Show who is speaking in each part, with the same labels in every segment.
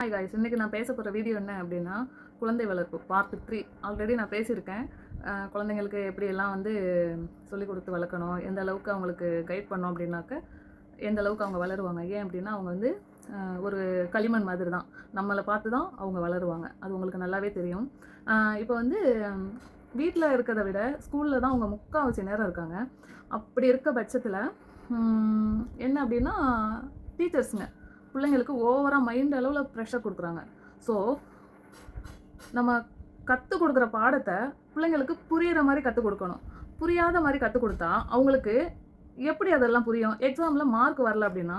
Speaker 1: Hi guys இன்றைக்கி நான் பேச போகிற வீடியோ என்ன அப்படின்னா குழந்தை வளர்ப்பு பார்ட் த்ரீ ஆல்ரெடி நான் பேசியிருக்கேன். குழந்தைங்களுக்கு எப்படியெல்லாம் வந்து சொல்லிக் கொடுத்து வளர்க்கணும் எந்த அளவுக்கு அவங்களுக்கு கைட் பண்ணோம் அப்படின்னாக்க எந்த அளவுக்கு அவங்க வளருவாங்க? ஏன் அப்படின்னா அவங்க வந்து ஒரு களிமண் மாதிரி தான் நம்மளை பார்த்து தான் அவங்க வளருவாங்க. அது உங்களுக்கு நல்லாவே தெரியும். இப்போ வந்து வீட்டில் இருக்கிறத விட ஸ்கூலில் தான் அவங்க முக்கால்வாசி நேரம் இருக்காங்க. அப்படி இருக்க பட்சத்தில் என்ன அப்படின்னா டீச்சர்ஸுங்க பிள்ளைங்களுக்கு ஓவராக மைண்ட் அளவில் ப்ரெஷர் கொடுக்குறாங்க. ஸோ நம்ம கற்றுக் கொடுக்குற பாடத்தை பிள்ளைங்களுக்கு புரியிற மாதிரி கற்றுக் கொடுக்கணும். புரியாத மாதிரி கற்றுக் கொடுத்தா அவங்களுக்கு எப்படி அதெல்லாம் புரியும்? எக்ஸாமில் மார்க் வரல அப்படின்னா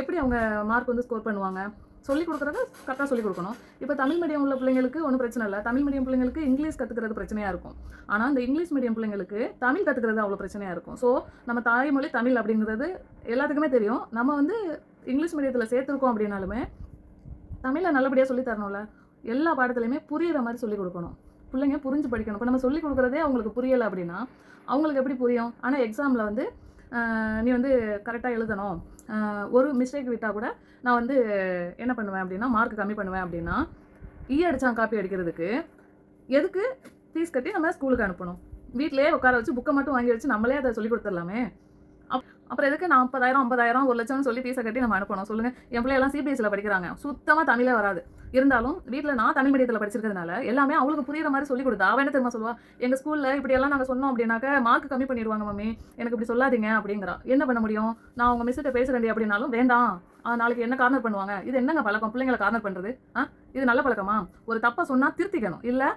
Speaker 1: எப்படி அவங்க மார்க் வந்து ஸ்கோர் பண்ணுவாங்க? சொல்லிக் கொடுக்குறத கரெக்டாக சொல்லிக் கொடுக்கணும். இப்போ தமிழ் மீடியம் உள்ள பிள்ளைங்களுக்கு ஒன்றும் பிரச்சனை இல்லை. தமிழ் மீடியம் பிள்ளைங்களுக்கு இங்கிலீஷ் கற்றுக்கிறது பிரச்சனையாக இருக்கும். ஆனால் இந்த இங்கிலீஷ் மீடியம் பிள்ளைங்களுக்கு தமிழ் கற்றுக்கிறது அவ்வளோ பிரச்சனையாக இருக்கும். ஸோ நம்ம தாய்மொழி தமிழ் அப்படிங்கிறது எல்லாத்துக்குமே தெரியும். நம்ம வந்து இங்கிலீஷ் மீடியத்தில் சேர்த்துருக்கோம் அப்படின்னாலுமே தமிழை நல்லபடியாக சொல்லி தரணும்ல. எல்லா பாடத்துலையுமே புரியிற மாதிரி சொல்லிக் கொடுக்கணும். பிள்ளைங்க புரிஞ்சு படிக்கணும். இப்போ நம்ம சொல்லிக் கொடுக்குறதே அவங்களுக்கு புரியலை அப்படின்னா அவங்களுக்கு எப்படி புரியும்? ஆனால் எக்ஸாமில் வந்து நீ வந்து கரெக்டாக எழுதணும். ஒரு மிஸ்டேக் விட்டால் கூட நான் வந்து என்ன பண்ணுவேன் அப்படின்னா மார்க் கம்மி பண்ணுவேன் அப்படின்னா e ஈ அடித்தான் காப்பி அடிக்கிறதுக்கு எதுக்கு ஃபீஸ் கட்டி நம்ம ஸ்கூலுக்கு அனுப்பணும். வீட்டிலேயே உட்கார வச்சு புக்கை மட்டும் வாங்கி வச்சு நம்மளே அதை சொல்லி கொடுத்துடலாமே. அப்புறம் எதுக்கு நாற்பதாயிரம் ஐம்பதாயிரம் ஒரு லட்சம்னு சொல்லி ஃபீஸை கட்டி நம்ம அனுப்பணும்? சொல்லுங்கள் என் பிள்ளையெல்லாம் சிபிஎஸ்சியில் படிக்கிறாங்க. சுத்தமாக தமிழே வராது. இருந்தாலும் வீட்டில் நான் தமிழ் மீடியத்தில் படிச்சிருக்கிறதுனால எல்லாமே அவளுக்கு புரியுற மாதிரி சொல்லி கொடுத்தா அவன் என்ன தெரியுமா சொல்லுவா? எங்கள் ஸ்கூலில் இப்படியெல்லாம் நாங்கள் சொன்னோம் அப்படின்னாக்க மார்க் கம்மி பண்ணிடுவாங்க மம்மி. எனக்கு இப்படி சொல்லாதீங்க அப்படிங்கிறா. என்ன பண்ண முடியும்? நான் உங்கள் மிஸ்ஸிட்ட பேசுகிறேன் அப்படின்னாலும் வேண்டாம். நாளைக்கு என்ன கார்னர் பண்ணுவாங்க? இது என்னங்க பழக்கம்? பிள்ளைங்களை கார்னர் பண்ணுறது ஆ இது நல்ல பழக்கமா? ஒரு தப்பை சொன்னால் திருத்திக்கணும். இல்லை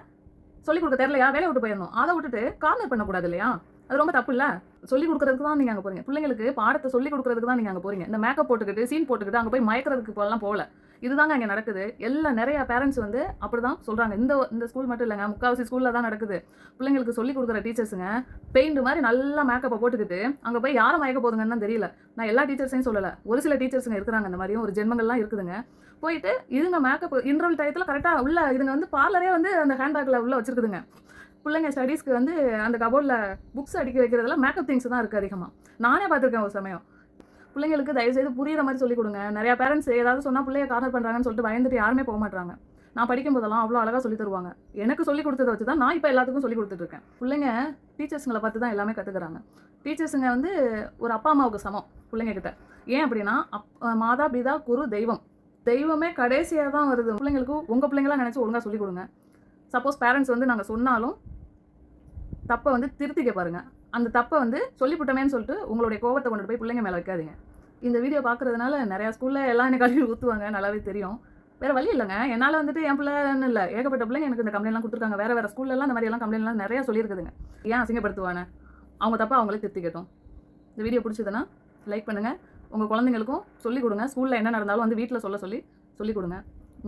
Speaker 1: சொல்லிக் கொடுக்க தெரியலையா? வேலையை விட்டு போயிடணும். அதை விட்டுட்டு கார்னர் பண்ணக்கூடாது இல்லையா? அது ரொம்ப தப்பு இல்லை சொல்லிக் கொடுக்குறதுக்கு தான் நீங்கள் அங்கே போகிறீங்க பிள்ளைங்களுக்கு பாடத்தை சொல்லிக் கொடுக்குறதுக்கு தான் நீங்கள் அங்கே போகிறீங்க இந்த மேக்கப் போட்டுக்கிட்டு சீன் போட்டுக்கிட்டு அங்கே போய் மயக்கிறதுக்கு போகலாம் போகல. இதுதாங்க இங்கே நடக்குது. எல்லா நிறைய பேரண்ட்ஸ் வந்து அப்படி தான் சொல்கிறாங்க இந்த இந்த ஸ்கூல் மட்டும் இல்லைங்க. முக்கால்வாசி ஸ்கூலில் தான் நடக்குது. பிள்ளைங்களுக்கு சொல்லிக் கொடுக்குற டீச்சர்ஸுங்க பெயிண்ட் மாதிரி நல்லா மேக்கப்பை போட்டுக்கிட்டு அங்கே போய் யாரை மயக்க போதுங்கன்னு தான் தெரியல. நான் எல்லா டீச்சர்ஸையும் சொல்லலை. ஒரு சில டீச்சர்ஸுங்க இருக்கிறாங்க இந்த மாதிரியும். ஒரு ஜென்மங்கள்லாம் இருக்குதுங்க. போயிட்டு இதுங்க மேக்கப் இன்டர்வல் டயத்தில் கரெக்டாக உள்ள இதுங்க வந்து பார்லரே வந்து அந்த ஹேண்ட்பேக்கில் உள்ள வச்சுருக்குதுங்க. பிள்ளைங்க ஸ்டடீஸ்க்கு வந்து அந்த கபோர்டில் புக்ஸ் அடிக்க வைக்கிறதுல மேக்கப் திங்ஸ் தான் இருக்குது அதிகமாக நானே பார்த்துருக்கேன் ஒரு சமயம். பிள்ளைங்களுக்கு தயவுசெய்து புரியுற மாதிரி சொல்லிக் கொடுங்க. நிறையா பேரண்ட்ஸ் ஏதாவது சொன்னால் பிள்ளைய கார்னர் பண்ணுறாங்கன்னு சொல்லிட்டு பயந்துட்டு யாருமே போக மாட்டாங்க நான் படிக்கும் போதெல்லாம் அவ்வளோ அழகாக சொல்லி தருவாங்க. எனக்கு சொல்லி கொடுத்ததை வச்சு தான் நான் இப்போ எல்லாத்துக்கும் சொல்லி கொடுத்துட்ருக்கேன் பிள்ளைங்க டீச்சர்ஸுங்களை பார்த்து தான் எல்லாமே கற்றுக்குறாங்க டீச்சர்ஸுங்க வந்து ஒரு அப்பா அம்மாவுக்கு சமம் பிள்ளைங்கக்கிட்ட ஏன் அப்படின்னா அப் மாதா பிதா குரு தெய்வம். தெய்வமே கடைசியாக தான் வருது. பிள்ளைங்களுக்கு உங்கள் பிள்ளைங்களாம் நினச்சி ஒழுங்காக சொல்லிக் கொடுங்க. சப்போஸ் பேரண்ட்ஸ் வந்து நாங்கள் சொன்னாலும் தப்பை வந்து திருத்திக்க பாருங்கள் அந்த தப்பை வந்து சொல்லிவிட்டோமேன்னு சொல்லிட்டு உங்களுடைய கோபத்தை கொண்டு போய் பிள்ளைங்க மேலே வைக்காதீங்க. இந்த வீடியோ பார்க்குறதுனால நிறையா ஸ்கூலில் எல்லாம் என்ன கல்வி ஊற்றுவாங்க நல்லாவே தெரியும். வேறு வழி இல்லைங்க. என்னால் வந்துட்டு என் பிள்ளைன்னு இல்லை ஏகப்பட்ட பிள்ளைங்க எனக்கு இந்த கம்ப்ளைண்ட்லாம் கொடுத்துருக்காங்க. வேறு வேறு ஸ்கூல்லலாம் இந்த மாதிரியெல்லாம் கம்ப்ளைண்ட்லாம் நிறையா சொல்லியிருக்குதுங்க. ஏன் அசிங்கப்படுத்துவானே அவங்க தப்பாக அவங்களே திருத்திக்கட்டும். இந்த வீடியோ பிடிச்சதுன்னா லைக் பண்ணுங்கள் உங்கள் குழந்தைங்களுக்கும் சொல்லிக் கொடுங்க. ஸ்கூலில் என்ன நடந்தாலும் வந்து வீட்டில் சொல்ல சொல்லி சொல்லிக் கொடுங்க.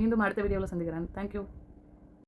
Speaker 1: மீண்டும் அடுத்த வீடியோவில் சந்திக்கிறேன். தேங்க்யூ